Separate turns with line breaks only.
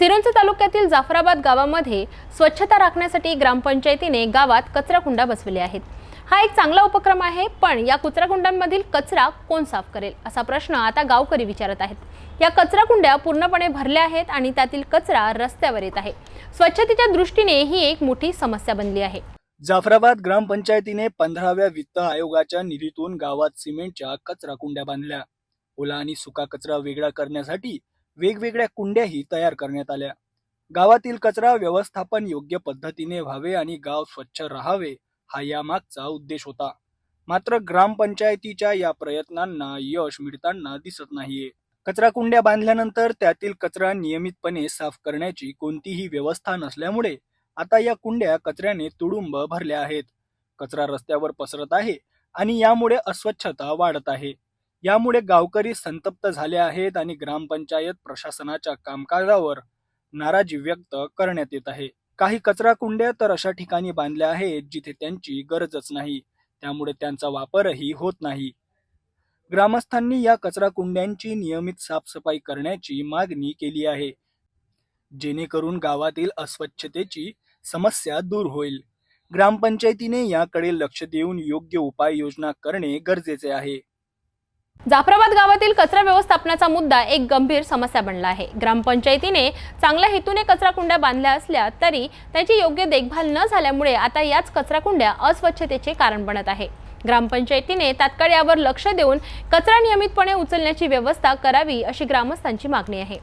सिरोंच तालुक्यातील जाफराबाद गावामध्ये स्वच्छता राखण्यासाठी ग्रामपंचायतीने गावात कचराकुंडा बसविले आहेत. हा एक चांगला उपक्रम आहे पण या कचराकुंडांमधील कचरा कोण साफ करेल? असा प्रश्न आता गावकरी विचारत आहेत. या कचराकुंड्या पूर्णपणे भरल्या आहेत आणि त्यातील कचरा रस्त्यावर येत आहे. स्वच्छतेच्या दृष्टीने ही एक मोठी समस्या बनली आहे.
जाफराबाद ग्रामपंचायतीने पंधराव्या वित्त आयोगाच्या निधीतून गावात सिमेंटच्या कचरा कुंड्या बांधल्या. ओला आणि सुका कचरा वेगळा करण्यासाठी वेगवेगळ्या कुंड्याही तयार करण्यात आल्या. गावातील कचरा व्यवस्थापन योग्य पद्धतीने व्हावे आणि गाव स्वच्छ राहावे हा यामागचा उद्देश होता. मात्र ग्रामपंचायतीच्या या प्रयत्नांना यश मिळताना दिसत नाहीये. कचरा कुंड्या बांधल्यानंतर त्यातील कचरा नियमितपणे साफ करण्याची कोणतीही व्यवस्था नसल्यामुळे आता या कुंड्या कचऱ्याने तुडुंब भरल्या आहेत. कचरा रस्त्यावर पसरत आहे आणि यामुळे अस्वच्छता वाढत आहे. यामुळे गावकरी संतप्त झाले आहेत आणि ग्रामपंचायत प्रशासनाच्या कामकाजावर नाराजी व्यक्त करण्यात येत आहे. काही कचरा कुंड्या तर अशा ठिकाणी बांधल्या आहेत जिथे त्यांची गरजच नाही. त्यामुळे त्यांचा वापरही होत नाही. ग्रामस्थांनी या कचरा कुंड्यांची नियमित साफसफाई करण्याची मागणी केली आहे. जेणेकरून गावातील अस्वच्छतेची समस्या दूर होईल. ग्रामपंचायतीने याकडे लक्ष देऊन योग्य उपाययोजना करणे गरजेचे आहे.
जाफराबाद गावातील कचरा व्यवस्थापनाचा मुद्दा एक गंभीर समस्या बनला आहे. ग्रामपंचायतीने चांगल्या हेतूने कचरा कुंड्या बांधल्या असल्या तरी त्याची योग्य देखभाल न झाल्यामुळे आता याच कचरा कुंड्या अस्वच्छतेचे कारण बनत आहे. ग्रामपंचायतीने तात्काळ यावर लक्ष देऊन कचरा नियमितपणे उचलण्याची व्यवस्था करावी अशी ग्रामस्थांची मागणी आहे.